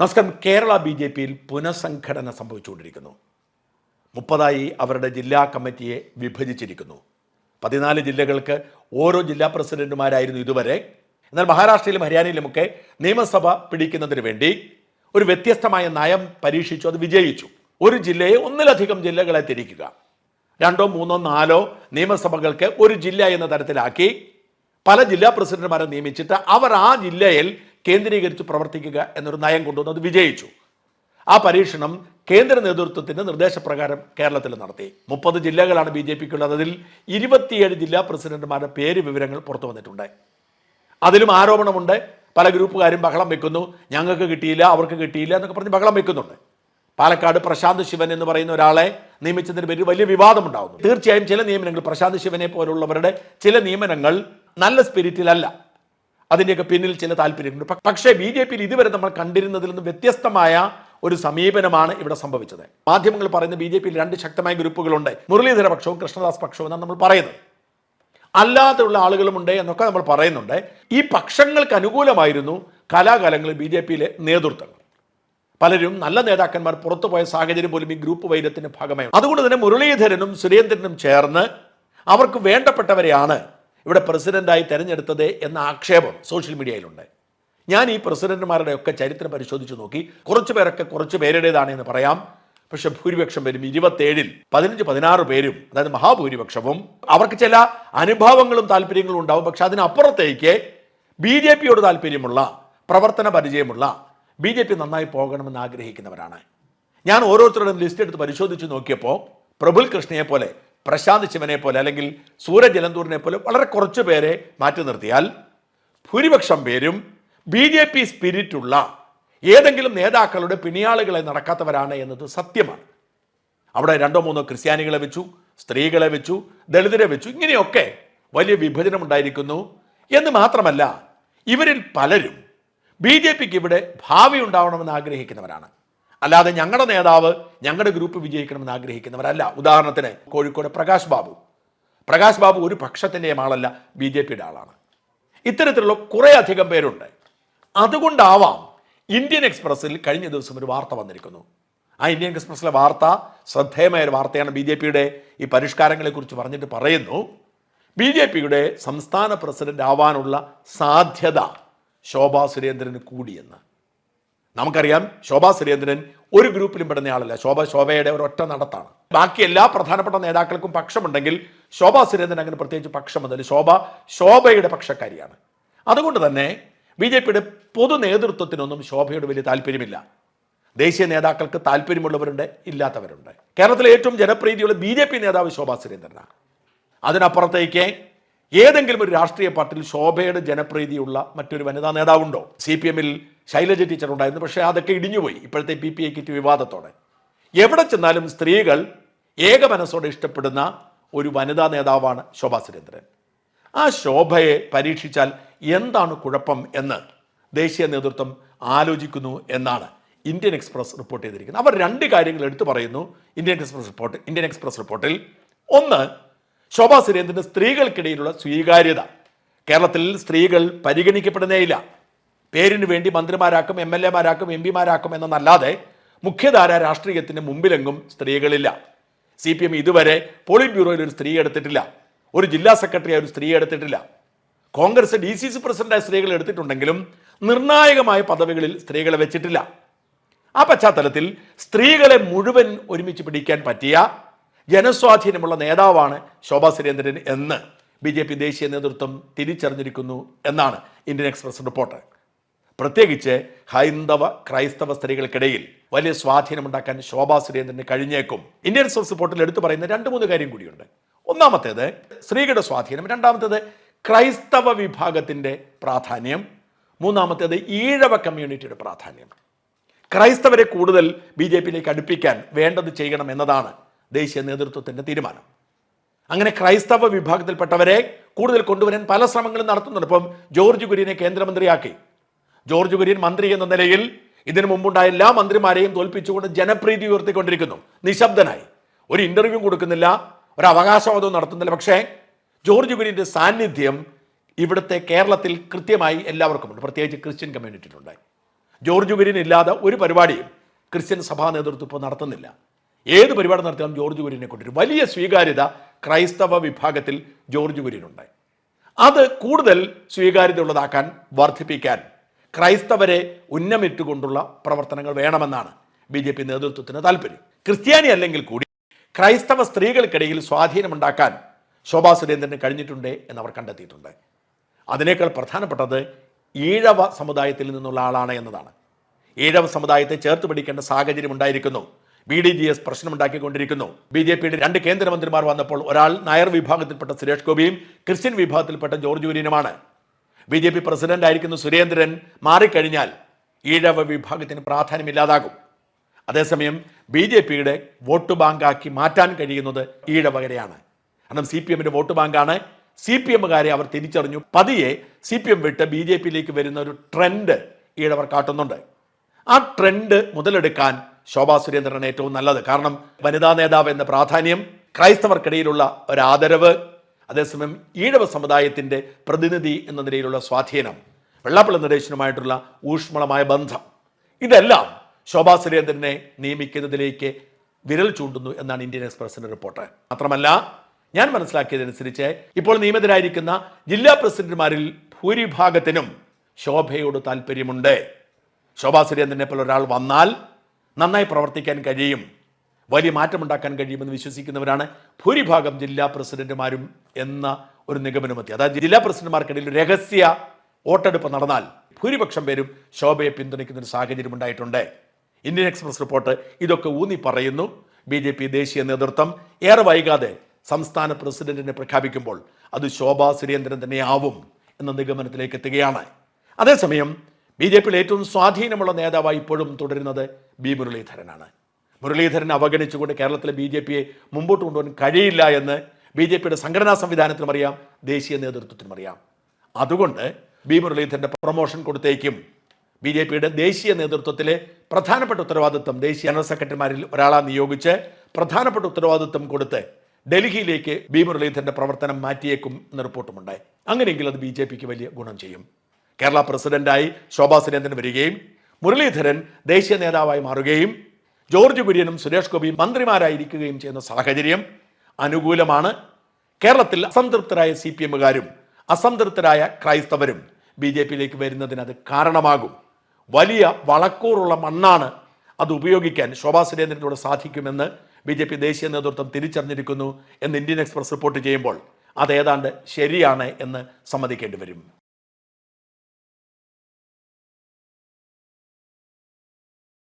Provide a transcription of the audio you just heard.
നമസ്കാരം. Kerala B J പിയിൽ പുനഃസംഘടന സംഭവിച്ചുകൊണ്ടിരിക്കുന്നു. മുപ്പതായി അവരുടെ ജില്ലാ കമ്മിറ്റിയെ വിഭജിച്ചിരിക്കുന്നു. പതിനാല് ജില്ലകൾക്ക് ഓരോ ജില്ലാ പ്രസിഡന്റുമാരായിരുന്നു ഇതുവരെ. എന്നാൽ മഹാരാഷ്ട്രയിലും ഹരിയാനയിലുമൊക്കെ നിയമസഭ പിടിക്കുന്നതിന് വേണ്ടി ഒരു വ്യത്യസ്തമായ നയം പരീക്ഷിച്ചു അത് വിജയിച്ചു. ഒരു ജില്ലയെ ഒന്നിലധികം ജില്ലകളെ തിരിക്കുക. രണ്ടോ മൂന്നോ നാലോ നിയമസഭകൾക്ക് ഒരു ജില്ല എന്ന തരത്തിലാക്കി പല ജില്ലാ പ്രസിഡന്റുമാരെ നിയമിച്ചിട്ട് അവർ ആ ജില്ലയിൽ കേന്ദ്രീകരിച്ച് പ്രവർത്തിക്കുക എന്നൊരു നയം കൊണ്ടുവന്ന് അത് വിജയിച്ചു. ആ പരീക്ഷണം കേന്ദ്ര നേതൃത്വത്തിന്റെ നിർദ്ദേശപ്രകാരം കേരളത്തിൽ നടത്തി. മുപ്പത് ജില്ലകളാണ് ബി ജെ പിക്കുള്ളത്. അതിൽ ഇരുപത്തിയേഴ് ജില്ലാ പ്രസിഡന്റുമാരുടെ പേര് വിവരങ്ങൾ പുറത്തു വന്നിട്ടുണ്ട്. അതിലും ആരോപണമുണ്ട്. പല ഗ്രൂപ്പുകാരും ബഹളം വെക്കുന്നു. ഞങ്ങൾക്ക് കിട്ടിയില്ല അവർക്ക് കിട്ടിയില്ല എന്നൊക്കെ പറഞ്ഞ് ബഹളം വെക്കുന്നുണ്ട്. പാലക്കാട് പ്രശാന്ത് ശിവൻ എന്ന് പറയുന്ന ഒരാളെ നിയമിച്ചതിന് പേരിൽ വലിയ വിവാദമുണ്ടാകുന്നു തീർച്ചയായും ചില നിയമനങ്ങൾ പ്രശാന്ത് ശിവനെ പോലുള്ളവരുടെ ചില നിയമനങ്ങൾ നല്ല സ്പിരിറ്റിലല്ല അതിന്റെയൊക്കെ പിന്നിൽ ചില താല്പര്യങ്ങളുണ്ട്. പക്ഷേ ബി ജെ പിയിൽ ഇതുവരെ നമ്മൾ കണ്ടിരുന്നതിൽ നിന്ന് വ്യത്യസ്തമായ ഒരു സമീപനമാണ് ഇവിടെ സംഭവിച്ചത്. മാധ്യമങ്ങൾ പറയുന്ന ബി ജെ പിയിൽ രണ്ട് ശക്തമായ ഗ്രൂപ്പുകളുണ്ട്. മുരളീധര പക്ഷവും കൃഷ്ണദാസ് പക്ഷവും എന്നാണ് നമ്മൾ പറയുന്നത്. അല്ലാതെയുള്ള ആളുകളുമുണ്ട് എന്നൊക്കെ നമ്മൾ പറയുന്നുണ്ട്. ഈ പക്ഷങ്ങൾക്ക് അനുകൂലമായിരുന്നു കലാകാലങ്ങളിൽ ബി ജെ പിയിലെ നേതൃത്വങ്ങൾ. പലരും നല്ല നേതാക്കന്മാർ പുറത്തുപോയ സാഹചര്യം പോലും ഈ ഗ്രൂപ്പ് വൈരത്തിന്റെ ഭാഗമായി അതുകൊണ്ട് തന്നെ മുരളീധരനും സുരേന്ദ്രനും ചേർന്ന് അവർക്ക് വേണ്ടപ്പെട്ടവരെയാണ് ഇവിടെ പ്രസിഡന്റായി തിരഞ്ഞെടുത്തത് എന്ന ആക്ഷേപം സോഷ്യൽ മീഡിയയിലുണ്ട്. ഞാൻ ഈ പ്രസിഡന്റുമാരുടെ ഒക്കെ ചരിത്രം പരിശോധിച്ച് നോക്കി. കുറച്ച് പേരൊക്കെ കുറച്ച് പേരുടേതാണ് എന്ന് പറയാം. പക്ഷെ ഭൂരിപക്ഷം പേരും ഇരുപത്തേഴിൽ പതിനഞ്ച് പതിനാറ് പേരും അതായത് മഹാഭൂരിപക്ഷവും അവർക്ക് ചില അനുഭവങ്ങളും താല്പര്യങ്ങളും ഉണ്ടാവും. പക്ഷെ അതിനപ്പുറത്തേക്ക് ബി ജെ പിയോട് താല്പര്യമുള്ള പ്രവർത്തന പരിചയമുള്ള ബി ജെ പി നന്നായി പോകണമെന്ന് ആഗ്രഹിക്കുന്നവരാണ്. ഞാൻ ഓരോരുത്തരുടെയും ലിസ്റ്റ് എടുത്ത് പരിശോധിച്ച് നോക്കിയപ്പോൾ പ്രഫുൽ കൃഷ്ണയെ പോലെ പ്രശാന്ത് ശിവനെ പോലെ അല്ലെങ്കിൽ സൂരജ് ജലന്തൂറിനെ പോലെ വളരെ കുറച്ച് പേരെ മാറ്റി നിർത്തിയാൽ ഭൂരിപക്ഷം പേരും ബി ജെ പി സ്പിരിറ്റുള്ള ഏതെങ്കിലും നേതാക്കളുടെ പിണിയാളുകളെ നടക്കാത്തവരാണ് എന്നത് സത്യമാണ്. അവിടെ രണ്ടോ മൂന്നോ ക്രിസ്ത്യാനികളെ വെച്ചു സ്ത്രീകളെ വെച്ചു ദളിതരെ വെച്ചു ഇങ്ങനെയൊക്കെ വലിയ വിഭജനം ഉണ്ടായിരിക്കുന്നു എന്ന് മാത്രമല്ല ഇവരിൽ പലരും ബി ജെ പിക്ക് ഇവിടെ ഭാവി ഉണ്ടാവണമെന്ന് ആഗ്രഹിക്കുന്നവരാണ്. അല്ലാതെ ഞങ്ങളുടെ നേതാവ് ഞങ്ങളുടെ ഗ്രൂപ്പ് വിജയിക്കണമെന്ന് ആഗ്രഹിക്കുന്നവരല്ല. ഉദാഹരണത്തിന് കോഴിക്കോട് പ്രകാശ് ബാബു. പ്രകാശ് ബാബു ഒരു പക്ഷത്തിന്റെയും ആളല്ല ബി ജെ പിയുടെ ആളാണ്. ഇത്തരത്തിലുള്ള കുറേ അധികം പേരുണ്ട്. അതുകൊണ്ടാവാം ഇന്ത്യൻ എക്സ്പ്രസ്സിൽ കഴിഞ്ഞ ദിവസം ഒരു വാർത്ത വന്നിരിക്കുന്നു. ആ ഇന്ത്യൻ എക്സ്പ്രസ്സിലെ വാർത്ത ശ്രദ്ധേയമായ ഒരു വാർത്തയാണ് ബി ജെ പിയുടെ ഈ പരിഷ്കാരങ്ങളെക്കുറിച്ച് പറഞ്ഞിട്ട് പറയുന്നു. ബി ജെ പിയുടെ സംസ്ഥാന പ്രസിഡന്റ് ആവാനുള്ള സാധ്യത ശോഭാ സുരേന്ദ്രന് കൂടിയെന്ന്. നമുക്കറിയാം ശോഭാ സുരേന്ദ്രൻ ഒരു ഗ്രൂപ്പിലും പെടുന്ന ആളല്ല. ശോഭ ശോഭയുടെ ഒരു ഒറ്റ നടത്താണ്. ബാക്കി എല്ലാ പ്രധാനപ്പെട്ട നേതാക്കൾക്കും പക്ഷമുണ്ടെങ്കിൽ ശോഭാ സുരേന്ദ്രൻ അങ്ങനെ പ്രത്യേകിച്ച് പക്ഷമൊന്നുമില്ല. ശോഭ ശോഭയുടെ പക്ഷക്കാരിയാണ്. അതുകൊണ്ട് തന്നെ ബി ജെ പിയുടെ പൊതു നേതൃത്വത്തിനൊന്നും ശോഭയോട് വലിയ താല്പര്യമില്ല. ദേശീയ നേതാക്കൾക്ക് താല്പര്യമുള്ളവരുണ്ട് ഇല്ലാത്തവരുണ്ട്. കേരളത്തിലെ ഏറ്റവും ജനപ്രീതിയുള്ള ബി ജെ പി നേതാവ് ശോഭാ സുരേന്ദ്രനാണ്. അതിനപ്പുറത്തേക്ക് ഏതെങ്കിലും ഒരു രാഷ്ട്രീയ പാർട്ടിയിൽ ശോഭയുടെ ജനപ്രീതിയുള്ള മറ്റൊരു വനിതാ നേതാവുണ്ടോ? സി പി എമ്മിൽ ശൈലജ ടീച്ചർ ഉണ്ടായിരുന്നു പക്ഷേ അതൊക്കെ ഇടിഞ്ഞുപോയി ഇപ്പോഴത്തെ പി പി എ കിറ്റ് വിവാദത്തോടെ. എവിടെ ചെന്നാലും സ്ത്രീകൾ ഏക മനസ്സോടെ ഇഷ്ടപ്പെടുന്ന ഒരു വനിതാ നേതാവാണ് ശോഭാ സുരേന്ദ്രൻ. ആ ശോഭയെ പരീക്ഷിച്ചാൽ എന്താണ് കുഴപ്പം എന്ന് ദേശീയ നേതൃത്വം ആലോചിക്കുന്നു എന്നാണ് ഇന്ത്യൻ എക്സ്പ്രസ് റിപ്പോർട്ട് ചെയ്തിരിക്കുന്നത്. അവർ രണ്ട് കാര്യങ്ങൾ എടുത്തു പറയുന്നു. Indian Express report Indian Express റിപ്പോർട്ടിൽ ഒന്ന് ശോഭാ സുരേന്ദ്രന്റെ സ്ത്രീകൾക്കിടയിലുള്ള സ്വീകാര്യത. കേരളത്തിൽ സ്ത്രീകൾ പരിഗണിക്കപ്പെടുന്നേയില്ല. പേരിന് വേണ്ടി മന്ത്രിമാരാക്കും എം എൽ എമാരാക്കും എം പിമാരാക്കും എന്നല്ലാതെ മുഖ്യധാര രാഷ്ട്രീയത്തിന് മുമ്പിലെങ്ങും സ്ത്രീകളില്ല. സി പി എം ഇതുവരെ പോളിറ്റ് ബ്യൂറോയിൽ ഒരു സ്ത്രീ എടുത്തിട്ടില്ല. ഒരു ജില്ലാ സെക്രട്ടറി ഒരു സ്ത്രീ എടുത്തിട്ടില്ല. കോൺഗ്രസ് ഡി സി സി പ്രസിഡന്റായ സ്ത്രീകൾ എടുത്തിട്ടുണ്ടെങ്കിലും നിർണായകമായ പദവികളിൽ സ്ത്രീകളെ വെച്ചിട്ടില്ല. ആ പശ്ചാത്തലത്തിൽ സ്ത്രീകളെ മുഴുവൻ ഒരുമിച്ച് പിടിക്കാൻ പറ്റിയ ജനസ്വാധീനമുള്ള നേതാവാണ് ശോഭാ സുരേന്ദ്രൻ എന്ന് ബി ജെ പി ദേശീയ നേതൃത്വം തിരിച്ചറിഞ്ഞിരിക്കുന്നു എന്നാണ് ഇന്ത്യൻ എക്സ്പ്രസ് റിപ്പോർട്ട്. പ്രത്യേകിച്ച് ഹൈന്ദവ ക്രൈസ്തവ സ്ത്രീകൾക്കിടയിൽ വലിയ സ്വാധീനമുണ്ടാക്കാൻ ശോഭാ സുരേന്ദ്രന് കഴിഞ്ഞേക്കും. ഇന്ത്യൻ എക്സ്പ്രസ് റിപ്പോർട്ടിൽ എടുത്തു പറയുന്ന രണ്ട് മൂന്ന് കാര്യം കൂടിയുണ്ട്. ഒന്നാമത്തേത് സ്ത്രീകളുടെ സ്വാധീനം. രണ്ടാമത്തേത് ക്രൈസ്തവ വിഭാഗത്തിന്റെ പ്രാധാന്യം. മൂന്നാമത്തേത് ഈഴവ കമ്മ്യൂണിറ്റിയുടെ പ്രാധാന്യം. ക്രൈസ്തവരെ കൂടുതൽ ബി ജെ പിയിലേക്ക് അടുപ്പിക്കാൻ വേണ്ടത് ചെയ്യണം എന്നതാണ് ദേശീയ നേതൃത്വത്തിന്റെ തീരുമാനം. അങ്ങനെ ക്രൈസ്തവ വിഭാഗത്തിൽപ്പെട്ടവരെ കൂടുതൽ കൊണ്ടുവരാൻ പല ശ്രമങ്ങളും നടത്തുന്നുണ്ട്. ഇപ്പം ജോർജ് കുര്യനെ കേന്ദ്രമന്ത്രിയാക്കി. ജോർജ് കുര്യൻ മന്ത്രി എന്ന നിലയിൽ ഇതിനു മുമ്പുണ്ടായ എല്ലാ മന്ത്രിമാരെയും തോൽപ്പിച്ചുകൊണ്ട് ജനപ്രീതി ഉയർത്തിക്കൊണ്ടിരിക്കുന്നു. നിശബ്ദനായി. ഒരു ഇന്റർവ്യൂ കൊടുക്കുന്നില്ല ഒരു അവകാശവാദവും നടത്തുന്നില്ല. പക്ഷേ ജോർജ് കുര്യന്റെ സാന്നിധ്യം ഇവിടുത്തെ കേരളത്തിൽ കൃത്യമായി എല്ലാവർക്കും ഉണ്ട് പ്രത്യേകിച്ച് ക്രിസ്ത്യൻ കമ്മ്യൂണിറ്റിയിലുണ്ടായി. ജോർജ് കുര്യൻ ഇല്ലാതെ ഒരു പരിപാടിയും ക്രിസ്ത്യൻ സഭാ നേതൃത്വം ഇപ്പോൾ നടത്തുന്നില്ല. ഏത് പരിപാടി നടത്തിയാലും ജോർജ് കുര്യനെ കൊണ്ടുവരും. വലിയ സ്വീകാര്യത ക്രൈസ്തവ വിഭാഗത്തിൽ ജോർജ് കുര്യനുണ്ടായി അത് കൂടുതൽ സ്വീകാര്യത ഉള്ളതാക്കാൻ വർദ്ധിപ്പിക്കാൻ ക്രൈസ്തവരെ ഉന്നമിട്ടുകൊണ്ടുള്ള പ്രവർത്തനങ്ങൾ വേണമെന്നാണ് ബി ജെ പി നേതൃത്വത്തിന് താല്പര്യം. ക്രിസ്ത്യാനി അല്ലെങ്കിൽ കൂടി ക്രൈസ്തവ സ്ത്രീകൾക്കിടയിൽ സ്വാധീനമുണ്ടാക്കാൻ ശോഭാ സുരേന്ദ്രന് കഴിഞ്ഞിട്ടുണ്ട് എന്നവർ കണ്ടെത്തിയിട്ടുണ്ട്. അതിനേക്കാൾ പ്രധാനപ്പെട്ടത് ഈഴവ സമുദായത്തിൽ നിന്നുള്ള ആളാണ് എന്നതാണ്. ഈഴവ സമുദായത്തെ ചേർത്ത് പിടിക്കേണ്ട സാഹചര്യം ഉണ്ടായിരിക്കുന്നു. ബി ഡി ജി എസ് പ്രശ്നമുണ്ടാക്കിക്കൊണ്ടിരിക്കുന്നു. ബി ജെ പിയുടെ രണ്ട് കേന്ദ്രമന്ത്രിമാർ വന്നപ്പോൾ ഒരാൾ നായർ വിഭാഗത്തിൽപ്പെട്ട സുരേഷ് ഗോപിയും ക്രിസ്ത്യൻ വിഭാഗത്തിൽപ്പെട്ട ജോർജ് കുര്യനുമാണ്. ബി ജെ പി പ്രസിഡന്റ് ആയിരിക്കുന്ന സുരേന്ദ്രൻ മാറിക്കഴിഞ്ഞാൽ ഈഴവ വിഭാഗത്തിന് പ്രാധാന്യമില്ലാതാകും. അതേസമയം ബി ജെ പിയുടെ വോട്ട് ബാങ്കാക്കി മാറ്റാൻ കഴിയുന്നത് ഈഴവകരെയാണ്. കാരണം സി പി എമ്മിന്റെ വോട്ട് ബാങ്കാണ് സി പി എമ്മുകാരെ അവർ തിരിച്ചറിഞ്ഞു. പതിയെ സി പി എം വിട്ട് ബി ജെ പിയിലേക്ക് വരുന്ന ഒരു ട്രെൻഡ് ഈഴവർ കാട്ടുന്നുണ്ട്. ആ ട്രെൻഡ് മുതലെടുക്കാൻ ശോഭാ സുരേന്ദ്രനാണ് ഏറ്റവും നല്ലത്. കാരണം വനിതാ നേതാവ് എന്ന പ്രാധാന്യം ക്രൈസ്തവർക്കിടയിലുള്ള ഒരു ആദരവ് അതേസമയം ഈഴവ സമുദായത്തിന്റെ പ്രതിനിധി എന്ന നിലയിലുള്ള സ്വാധീനം വെള്ളാപ്പള്ളി നടേശനുമായിട്ടുള്ള ഊഷ്മളമായ ബന്ധം ഇതെല്ലാം ശോഭാ സുരേന്ദ്രനെ നിയമിക്കുന്നതിലേക്ക് വിരൽ ചൂണ്ടുന്നു എന്നാണ് ഇന്ത്യൻ എക്സ്പ്രസിന്റെ റിപ്പോർട്ട്. മാത്രമല്ല ഞാൻ മനസ്സിലാക്കിയതനുസരിച്ച് ഇപ്പോൾ നിയമിതരായിരിക്കുന്ന ജില്ലാ പ്രസിഡന്റുമാരിൽ ഭൂരിഭാഗത്തിനും ശോഭയോട് താല്പര്യമുണ്ട് ശോഭാ സുരേന്ദ്രനെ പോലെ ഒരാൾ വന്നാൽ നന്നായി പ്രവർത്തിക്കാൻ കഴിയും. വലിയ മാറ്റമുണ്ടാക്കാൻ കഴിയുമെന്ന് വിശ്വസിക്കുന്നവരാണ് ഭൂരിഭാഗം ജില്ലാ പ്രസിഡന്റുമാരും എന്ന ഒരു നിഗമനമെത്തി അതായത് ജില്ലാ പ്രസിഡന്റുമാർക്കിടയിൽ രഹസ്യ വോട്ടെടുപ്പ് നടന്നാൽ ഭൂരിപക്ഷം പേരും ശോഭയെ പിന്തുണയ്ക്കുന്ന ഒരു സാഹചര്യം ഉണ്ടായിട്ടുണ്ട്. ഇന്ത്യൻ എക്സ്പ്രസ് റിപ്പോർട്ട് ഇതൊക്കെ ഊന്നി പറയുന്നു. ബി ജെ പി ദേശീയ നേതൃത്വം ഏറെ വൈകാതെ സംസ്ഥാന പ്രസിഡന്റിനെ പ്രഖ്യാപിക്കുമ്പോൾ അത് ശോഭാ സുരേന്ദ്രൻ തന്നെയാവും എന്ന നിഗമനത്തിലേക്ക് എത്തുകയാണ്. അതേസമയം ബി ജെ പിയിൽ ഏറ്റവും സ്വാധീനമുള്ള നേതാവായി ഇപ്പോഴും തുടരുന്നത് ബി മുരളീധരനാണ്. മുരളീധരൻ അവഗണിച്ചുകൊണ്ട് കേരളത്തിലെ ബി ജെ പിയെ മുമ്പോട്ട് കൊണ്ടുപോകാൻ കഴിയില്ല എന്ന് ബി ജെ പിയുടെ സംഘടനാ സംവിധാനത്തിനും അറിയാം ദേശീയ നേതൃത്വത്തിനും അറിയാം. അതുകൊണ്ട് ബി മുരളീധരന്റെ പ്രൊമോഷൻ കൊടുത്തേക്കും. ബി ജെ പിയുടെ ദേശീയ നേതൃത്വത്തിലെ പ്രധാനപ്പെട്ട ഉത്തരവാദിത്വം ദേശീയ ജനറൽ സെക്രട്ടറിമാരിൽ ഒരാളെ നിയോഗിച്ച് പ്രധാനപ്പെട്ട ഉത്തരവാദിത്വം കൊടുത്ത് ഡൽഹിയിലേക്ക് ബി മുരളീധരന്റെ പ്രവർത്തനം മാറ്റിയേക്കും എന്ന റിപ്പോർട്ടുമുണ്ടായി അങ്ങനെയെങ്കിൽ അത് ബി ജെ പിക്ക് വലിയ ഗുണം ചെയ്യും. കേരള പ്രസിഡന്റായി ശോഭാ സുരേന്ദ്രൻ വരികയും മുരളീധരൻ ദേശീയ നേതാവായി മാറുകയും ജോർജ് കുര്യനും സുരേഷ് ഗോപിയും മന്ത്രിമാരായിരിക്കുകയും ചെയ്യുന്ന സാഹചര്യം അനുകൂലമാണ്. കേരളത്തിൽ അസംതൃപ്തരായ സി പി എമ്മുകാരും അസംതൃപ്തരായ ക്രൈസ്തവരും ബി ജെ പിയിലേക്ക് വരുന്നതിന് അത് കാരണമാകും. വലിയ വളക്കൂറുള്ള മണ്ണാണ് അത് ഉപയോഗിക്കാൻ ശോഭാ സുരേന്ദ്രനോട് സാധിക്കുമെന്ന് ബി ജെ പി ദേശീയ നേതൃത്വം തിരിച്ചറിഞ്ഞിരിക്കുന്നു എന്ന് ഇന്ത്യൻ എക്സ്പ്രസ് റിപ്പോർട്ട് ചെയ്യുമ്പോൾ അത് ഏതാണ്ട് ശരിയാണ് എന്ന് സമ്മതിക്കേണ്ടി വരും.